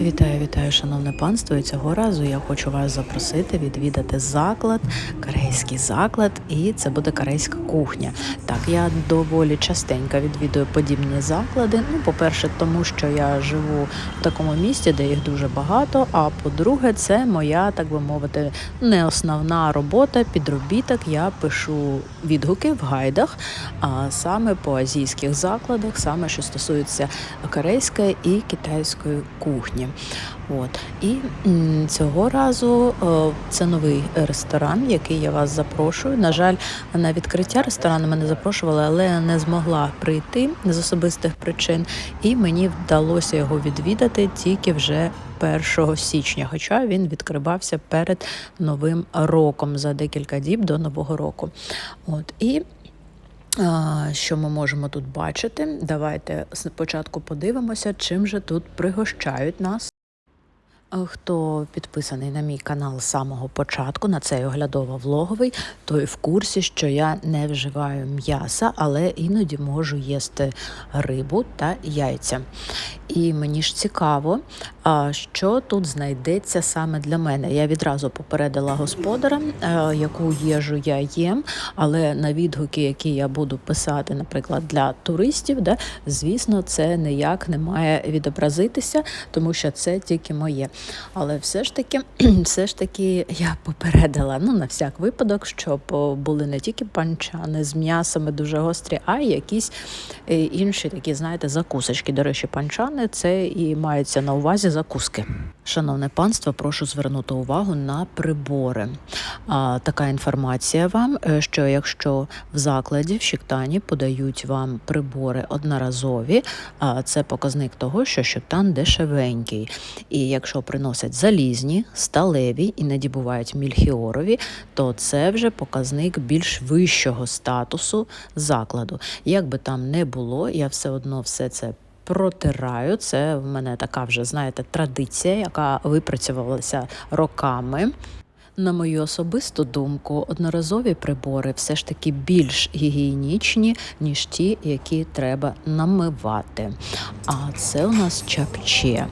Вітаю, вітаю, шановне панство. І цього разу я хочу вас запросити відвідати заклад, корейський заклад, і це буде корейська кухня. Так, я доволі частенько відвідую подібні заклади. Ну, по-перше, тому що я живу в такому місті, де їх дуже багато. А по-друге, це моя, так би мовити, не основна робота, підробіток. Я пишу відгуки в гайдах, а саме по азійських закладах, саме що стосується корейської і китайської кухні. От і цього разу е, це новий ресторан, який я вас запрошую. На жаль, на відкриття ресторану мене запрошували, але не змогла прийти з особистих причин, і мені вдалося його відвідати тільки вже 1 січня, хоча він відкривався перед новим роком за декілька діб до нового року. От і Що ми можемо тут бачити? Давайте спочатку подивимося, чим же тут пригощають нас. Хто підписаний на мій канал з самого початку, на цей оглядово-влоговий, той в курсі, що я не вживаю м'яса, але іноді можу їсти рибу та яйця. І мені ж цікаво, що тут знайдеться саме для мене. Я відразу попередила господара, яку їжу я їм, але на відгуки, які я буду писати, наприклад, для туристів, да, звісно, це ніяк не має відобразитися, тому що це тільки моє. Але все ж таки, все ж таки я попередила ну, на всяк випадок, щоб були не тільки панчани з м'ясами дуже гострі, а й якісь е, інші такі, знаєте, закусочки. До речі, панчани це і маються на увазі закуски. Шановне панство, прошу звернути увагу на прибори. А, така інформація вам, е, що якщо в закладі в Шіктані подають вам прибори одноразові, а це показник того, що Шіктан дешевенький. І якщо приносять залізні, сталеві, іноді бувають мільхіорові, то це вже показник більш вищого статусу закладу. Як би там не було, я все одно все це. Протираю, це в мене така вже, знаєте, традиція, яка випрацювалася роками. На мою особисту думку, одноразові прибори все ж таки більш гігієнічні, ніж ті, які треба намивати. А це у нас чапче.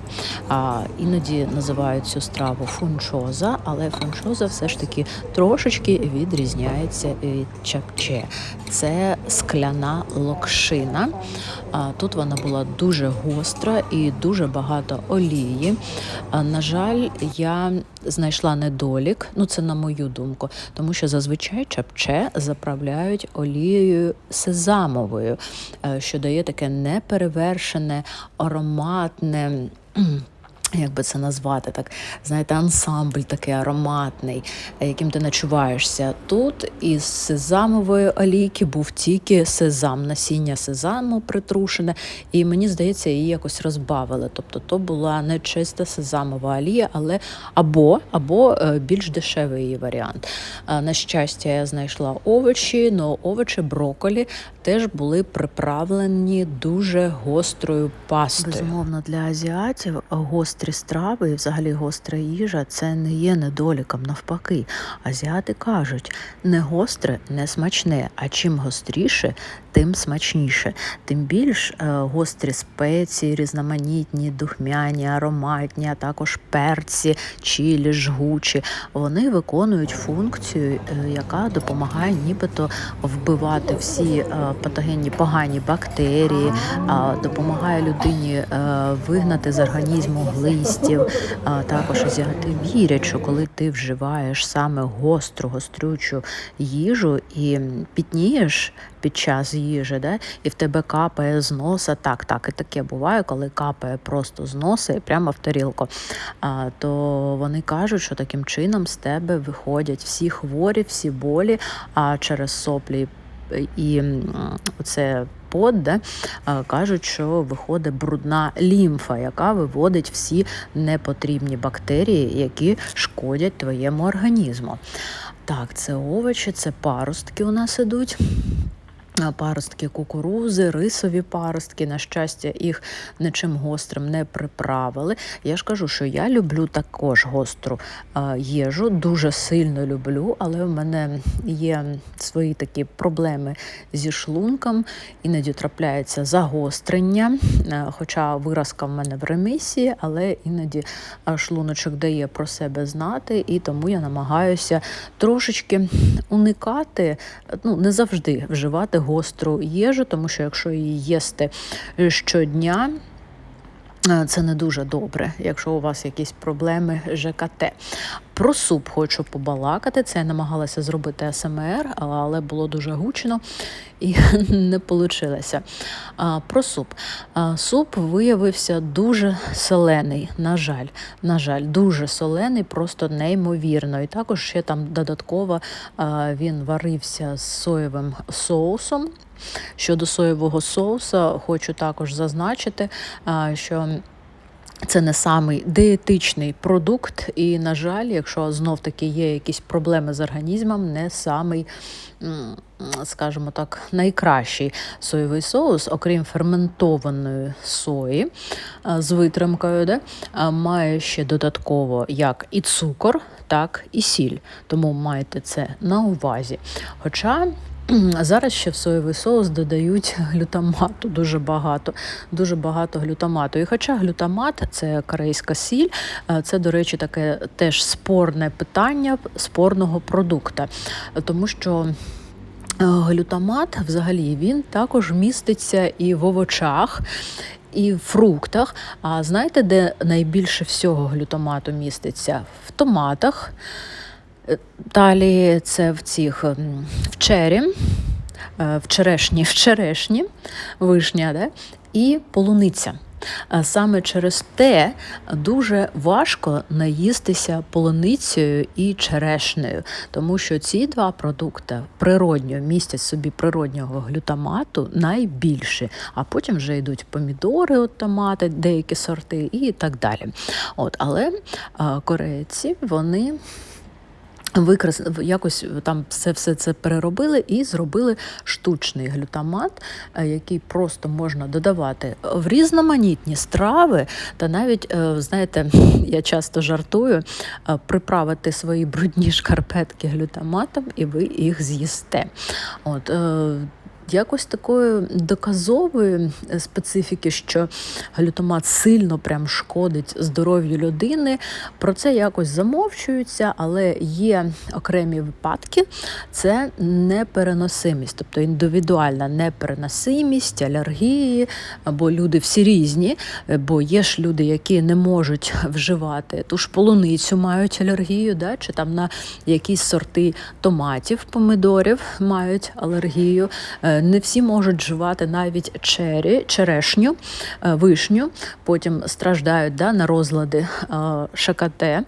Іноді називають цю страву фунчоза, але фунчоза все ж таки трошечки відрізняється від чапче. Це скляна локшина. А, тут вона була дуже гостра і дуже багато олії. А, на жаль, я знайшла недолік, ну це на мою думку, тому що зазвичай чапче заправляють олією сезамовою, е, що дає таке неперевершене, ароматне. Як би це назвати, так знаєте, ансамбль такий ароматний, е, яким ти начуваєшся. Тут із сезамової олійки був тільки сезам, насіння сезаму притрушене, і мені здається, її якось розбавили. Тобто то була не чиста сезамова олія, але або або е, більш дешевий її варіант. Е, На щастя, я знайшла овочі, але овочі броколі теж були приправлені дуже гострою пастою. Безумовно, для азіатів гострі страви і взагалі гостра їжа це не є недоліком. Навпаки, азіати кажуть, не гостре, не смачне, а чим гостріше, тим смачніше. Тим більш е, гострі спеції, різноманітні, духмяні, ароматні, а також перці, чилі, жгучі. Вони виконують функцію, е, яка допомагає нібито вбивати всі е, патогенні погані бактерії, допомагає людині вигнати з організму глистів. А також азіати вірять, що коли ти вживаєш саме гостру, гострючу їжу і пітнієш під час їжі, да, і в тебе капає з носа. Так, так, і таке буває, коли капає просто з носа і прямо в тарілку. А, то вони кажуть, що таким чином з тебе виходять всі хворі, всі болі, а через соплі і м, оце пот, да, кажуть, що виходить брудна лімфа, яка виводить всі непотрібні бактерії, які шкодять твоєму організму. Так, це овочі, це паростки у нас ідуть. Паростки кукурузи, рисові паростки. На щастя, їх нічим гострим не приправили. Я ж кажу, що я люблю також гостру їжу, дуже сильно люблю, але в мене є свої такі проблеми зі шлунком, іноді трапляється загострення, хоча виразка в мене в ремісії, але іноді шлуночок дає про себе знати, і тому я намагаюся трошечки уникати, ну не завжди вживати гостру їжу, тому що якщо її їсти щодня. е, Це не дуже добре, якщо у вас якісь проблеми ЖКТ. Про суп хочу побалакати. Це я намагалася зробити СМР, але було дуже гучно і не вийшло. Про суп. Суп виявився дуже солений. На жаль, на жаль, дуже солений, просто неймовірно. І також ще там додатково він варився з соєвим соусом. Щодо соєвого соуса, хочу також зазначити, що це не самий дієтичний продукт, і, на жаль, якщо знов таки є якісь проблеми з організмом, не самий, скажімо так, найкращий соєвий соус, окрім ферментованої сої з витримкою, де, має ще додатково як і цукор, так і сіль. Тому майте це на увазі. Хоча Зараз ще в соєвий соус додають глютамату дуже багато, дуже багато глютамату. І хоча глютамат це корейська сіль, е, це, до речі, таке теж спорне питання спорного продукта, тому що. е, Глютамат взагалі він також міститься і в овочах, і в фруктах. А знаєте, де найбільше всього глютамату міститься? В томатах. Далі це в цих в чері, е, в черешні, в черешні, вишня, да? і полуниця. Саме через те дуже важко наїстися полуницею і черешнею, тому що ці два продукти природньо містять собі природнього глютамату найбільше, а потім вже йдуть помідори, от томати, деякі сорти і так далі. От, але корейці вони Викрас якось там все все це переробили і зробили штучний глютамат, е, який просто можна додавати в різноманітні страви. Та навіть, е, знаєте, я часто жартую, е, приправити свої брудні шкарпетки глютаматом, і ви їх з'їсте. От, Якось такої доказової специфіки, що глютамат сильно прям шкодить здоров'ю людини. Про це якось замовчується, але є окремі випадки, це непереносимість, тобто індивідуальна непереносимість, алергії, бо люди всі різні, бо є ж люди, які не можуть вживати ту ж полуницю, мають алергію, да, чи там на якісь сорти томатів, помидорів мають алергію. Не всі можуть вживати навіть чері, черешню, е, вишню, потім страждають да, на розлади е, ШКТ. Е,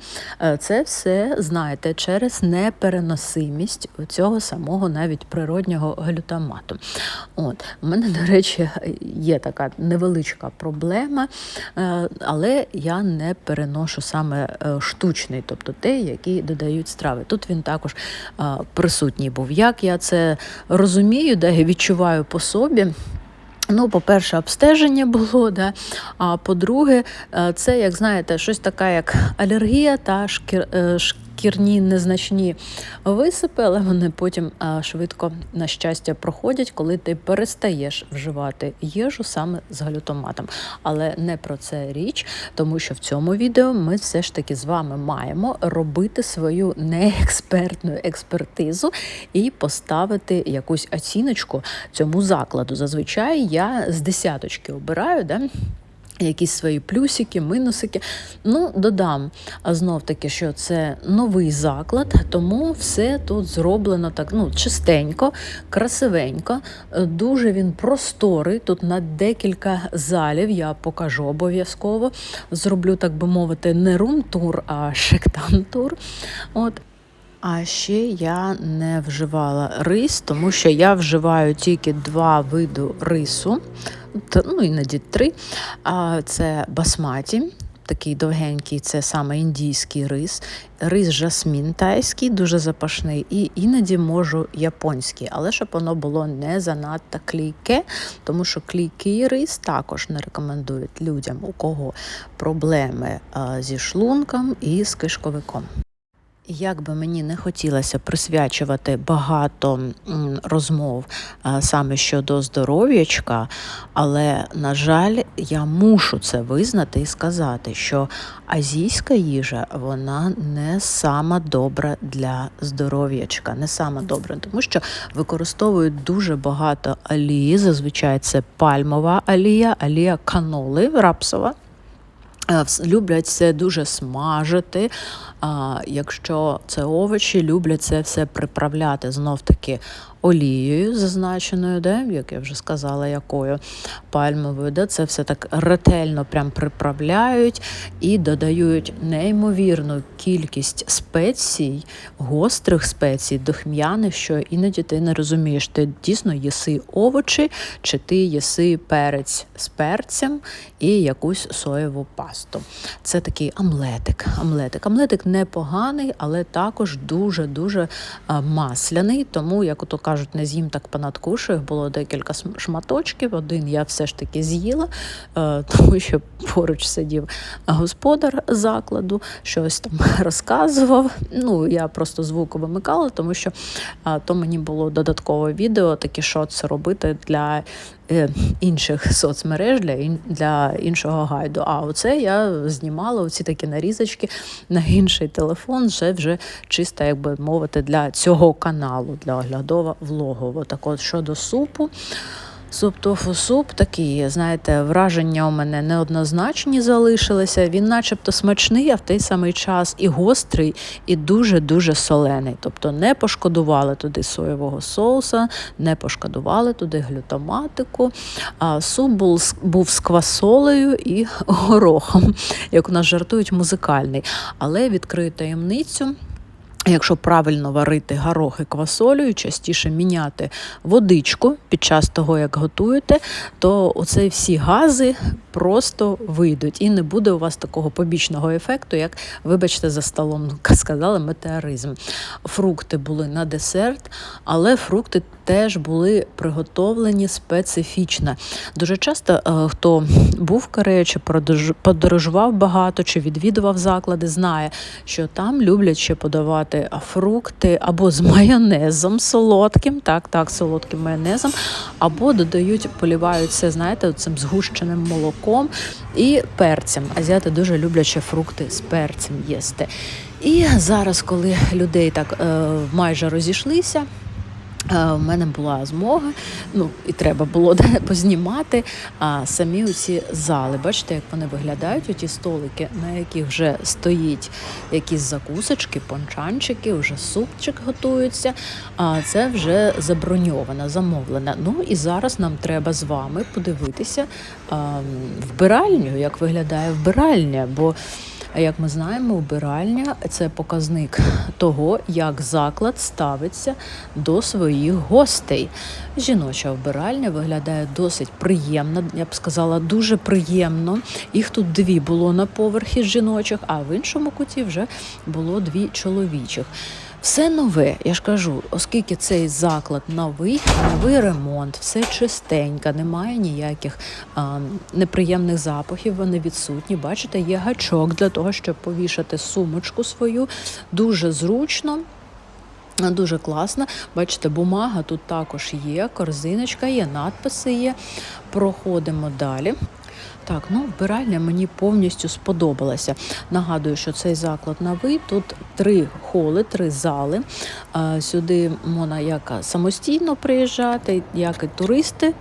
Це все, знаєте, через непереносимість цього самого навіть природнього глютамату. От, У мене, до речі, є така невеличка проблема, але я не переношу саме штучний, тобто те, який додають страви. Тут він також присутній був. Як я це розумію, да, і відчуваю по собі. Ну, по-перше, обстеження було, да? а по-друге, е, це, як знаєте, щось таке, як алергія та шкір, е, шкірні незначні висипи, але вони потім швидко, на щастя, проходять, коли ти перестаєш вживати їжу саме з глютаматом. Але не про це річ, тому що в цьому відео ми все ж таки з вами маємо робити свою неекспертну експертизу і поставити якусь оціночку цьому закладу. Зазвичай я з десяточки обираю. Да? Якісь свої плюсики, минусики. Ну, додам знов таки, що це новий заклад, тому все тут зроблено так ну, чистенько, красивенько. Дуже він просторий. Тут на декілька залів я покажу обов'язково. Зроблю, так би мовити, не рум-тур, а шектан-тур. От. А ще я не вживала рис, тому що я вживаю тільки два види рису, ну іноді три. Це басматі. такий довгенький, це саме індійський рис, рис жасмін тайський, дуже запашний, і іноді можу японський, але щоб воно було не занадто клійке, тому що клійкий рис також не рекомендують людям, у кого проблеми зі шлунком і з кишковиком. Як би мені не хотілося присвячувати багато розмов саме щодо здоров'ячка, але, на жаль, я мушу це визнати і сказати, що азійська їжа вона не сама добра для здоров'ячка, не сама добра, тому що використовують дуже багато олії. Зазвичай це пальмова олія, олія каноли рапсова. Е, Люблять це дуже смажити. А якщо це овочі, люблять це все приправляти знов таки олією, зазначеною, де, як я вже сказала, якою пальмовою, де це все так ретельно прям приправляють і додають неймовірну кількість спецій, гострих спецій, духм'яних, що іноді ти не розумієш, ти дійсно їси овочі, чи ти їси перець з перцем і якусь соєву пасту. Це такий омлетик. Омлетик. Омлетик непоганий, але також дуже-дуже масляний. Тому, як ото кажуть, не з'їм так понадкушую. Їх було декілька шматочків. Один я все ж таки з'їла, е, тому що поруч сидів господар закладу, щось там розказував. Ну, я просто звук вимикала, тому що то мені було додаткове відео, таке що це робити для е, інших соцмереж, для, для іншого гайду. А оце я знімала оці такі нарізочки на інший телефон, вже вже чисто, як би мовити, для цього каналу, для оглядово влогово. Так от щодо супу. Суп тофу суп такий, знаєте, враження у мене неоднозначні залишилися. Він начебто смачний, а в той самий час і гострий, і дуже-дуже солений. Тобто не пошкодували туди соєвого соуса, не пошкодували туди глютаматику. А суп був, був з квасолею і горохом, як у нас жартують, музикальний. Але відкрию таємницю. Якщо правильно варити горохи квасолею, частіше міняти водичку під час того, як готуєте, то оце всі гази просто вийдуть і не буде у вас такого побічного ефекту, як, вибачте, за столом сказали, метеоризм. Фрукти були на десерт, але фрукти теж були приготовлені специфічно. Дуже часто е, хто був в Кореї, чи подорож- подорожував багато, чи відвідував заклади, знає, що там люблять ще подавати фрукти або з майонезом солодким, так, так, солодким майонезом, або додають, полівають це, знаєте, цим згущеним молоком і перцем. Азіати дуже люблять ще фрукти з перцем їсти. І зараз, коли людей так е, майже розійшлися. Е, У мене була змога, ну і треба було познімати а, самі оці зали. Бачите, як вони виглядають, оті столики, на яких вже стоїть якісь закусочки, пончанчики, вже супчик готується. А це вже заброньовано, замовлено. Ну і зараз нам треба з вами подивитися а, вбиральню, як виглядає вбиральня. бо як ми знаємо, обиральня це показник того, як заклад ставиться до своїх гостей. Жіноча вбиральня виглядає досить приємно, я б сказала, дуже приємно. Їх тут дві було на поверхі жіночих, а в іншому куті вже було дві чоловічих. Все нове, я ж кажу, оскільки цей заклад новий, новий ремонт, все чистенько, немає ніяких а, неприємних запахів, вони відсутні. Бачите, є гачок для того, щоб повішати сумочку свою. Дуже зручно. Дуже класно. Бачите, бумага тут також є, корзиночка є, надписи є. Проходимо далі. Так, ну вбиральня мені повністю сподобалася. Нагадую, що цей заклад новий. Тут три холи, три зали. Сюди можна як самостійно приїжджати, як і туристи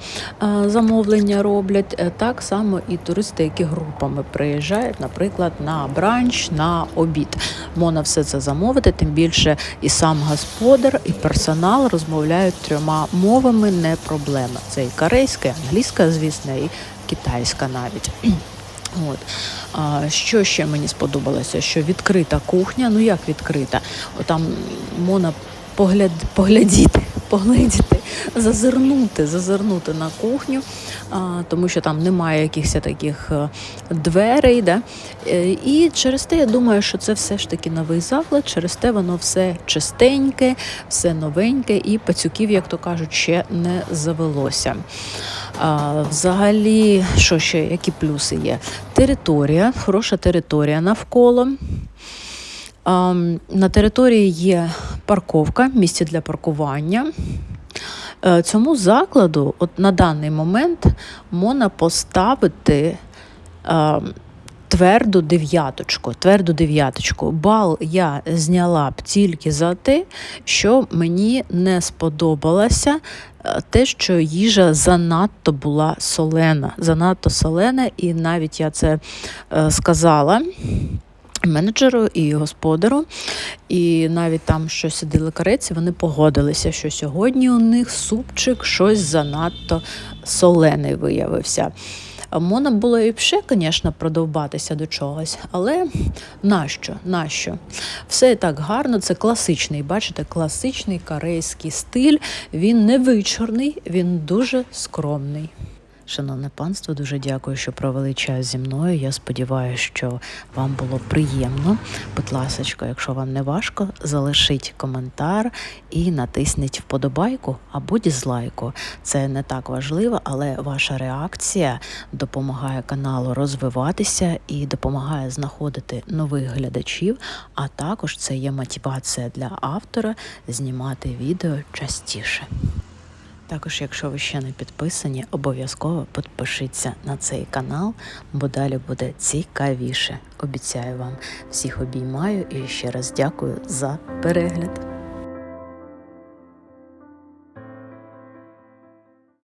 замовлення роблять, е, так само і туристи, які групами приїжджають, наприклад, на бранч, на обід. Можна все це замовити, тим більше і сам господар, і персонал розмовляють трьома мовами, не проблема. Це і корейська, і англійська, звісно, і китайська навіть. От. А, що ще мені сподобалося? Що відкрита кухня, ну як відкрита? Там можна погляд, поглядіти, погледіти, зазирнути, зазирнути на кухню, тому що там немає якихось таких е, дверей. Да? Е, І через те я думаю, що це все ж таки новий заклад, через те воно все чистеньке, все новеньке і пацюків, як то кажуть, ще не завелося. Взагалі, що ще, які плюси є? Територія, хороша територія навколо. А, на території є парковка, місце для паркування. Е, Цьому закладу, от на даний момент, можна поставити е, тверду дев'яточку. Тверду дев'яточку. Бал я зняла б тільки за те, що мені не сподобалося е, те, що їжа занадто була солена. Занадто солена, і навіть я це е, сказала менеджеру і господару, і навіть там, що сиділи кареці, вони погодилися, що сьогодні у них супчик щось занадто солений виявився. Можна було і ще, звісно, продовбатися до чогось, але нащо? Нащо? Все так гарно, це класичний, бачите, класичний корейський стиль. Він не вичорний, він дуже скромний. Шановне панство, дуже дякую, що провели час зі мною. Я сподіваюся, що вам було приємно. Будь ласка, якщо вам не важко, залишіть коментар і натисніть вподобайку або дізлайку. Це не так важливо, але ваша реакція допомагає каналу розвиватися і допомагає знаходити нових глядачів. А також це є мотивація для автора знімати відео частіше. Також, якщо ви ще не підписані, обов'язково підпишіться на цей канал, бо далі буде цікавіше. Обіцяю вам всіх обіймаю і ще раз дякую за перегляд.